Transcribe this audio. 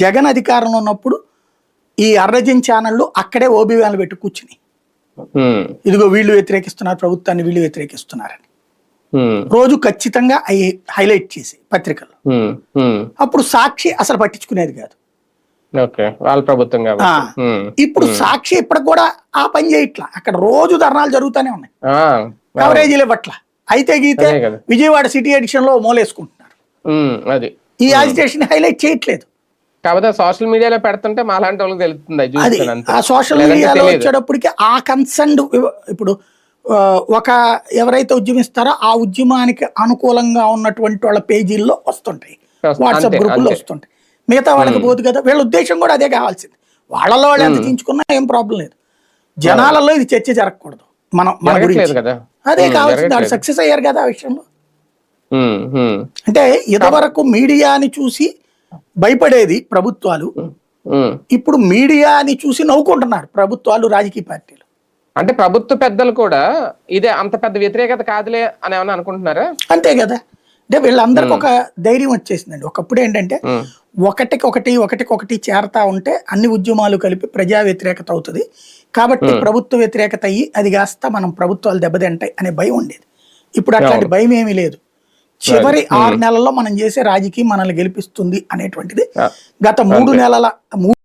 జగన్ అధికారంలో ఉన్నప్పుడు ఈ అర్రజన్ ఛానళ్ళు అక్కడే ఓబీ వ్యాన్లు పెట్టి కూర్చుని. ఇదిగో వీళ్ళు వ్యతిరేకిస్తున్నారు ప్రభుత్వాన్ని వీళ్ళు వ్యతిరేకిస్తున్నారని. రోజు ఖచ్చితంగా అవి హైలైట్ చేసి ఉమ్. అప్పుడు సాక్షి అసలు పట్టించుకునేది కాదు. వాళ్ళ ప్రభుత్వం ఇప్పుడు సాక్షి ఇప్పటికి కూడా ఆ పని చేయట్లా. అక్కడ రోజు ధర్నాలు జరుగుతూనే ఉన్నాయి. కవరేజీలు ఇవ్వట్ల. అయితే గీతే. విజయవాడ సిటీ ఎడిషన్లో మూలేసుకుంటున్నారు ఈ యాజిటేషన్ హైలైట్ చేయట్లేదు. కాకపోతే సోషల్ మీడియాలో పెడుతుంటే మాలాంటి వాళ్ళకి తెలుస్తుంది. ఆ సోషల్ మీడియాలో. వచ్చేటప్పటికి ఆ కన్సర్న్ ఇప్పుడు ఒక ఎవరైతే ఉద్యమిస్తారో ఆ ఉద్యమానికి అనుకూలంగా ఉన్నటువంటి వాళ్ళ పేజీల్లో వస్తుంటాయి. వస్తు- వాట్సాప్ గ్రూపుల్లో. వస్తుంటాయి. మిగతా వాళ్ళకి పోదు కదా వీళ్ళ ఉద్దేశం కూడా అదే కావాల్సింది. వాళ్ళలో వాళ్ళు ఎంత చించుకున్నా ఏం ప్రాబ్లం లేదు. జనాలలో ఇది చర్చ జరగకూడదు మనం మన గురించి. కదా. అదే కావాల్సింది వాళ్ళు. సక్సెస్ అయ్యారు కదా ఆ విషయంలో. అంటే ఇదివరకు మీడియాని చూసి భయపడేది ప్రభుత్వాలు. ఇప్పుడు మీడియాని చూసి నవ్వుకుంటున్నారు ప్రభుత్వాలు రాజకీయ పార్టీలు. అంటే ప్రభుత్వ పెద్దలు కూడా ఇదే అంత పెద్ద వ్యతిరేకత కాదులే అని ఏమన్నా అనుకుంటున్నారా? అంతే కదా. అంటే వీళ్ళందరికి ఒక ధైర్యం వచ్చేసిందండి. ఒకప్పుడు ఏంటంటే ఒకటికి ఒకటి ఒకటికి ఒకటి చేరతా ఉంటే అన్ని ఉద్యమాలు కలిపి ప్రజా వ్యతిరేకత అవుతుంది. కాబట్టి ప్రభుత్వ వ్యతిరేకత అయ్యి అది కాస్త మనం ప్రభుత్వాలు దెబ్బతింటాయి అనే భయం ఉండేది. ఇప్పుడు అట్లాంటి భయం ఏమీ లేదు. చివరి ఆరు నెలల్లో మనం చేసే రాజకీయం మనల్ని గెలిపిస్తుంది అనేటువంటిది గత మూడు నెలల మూడు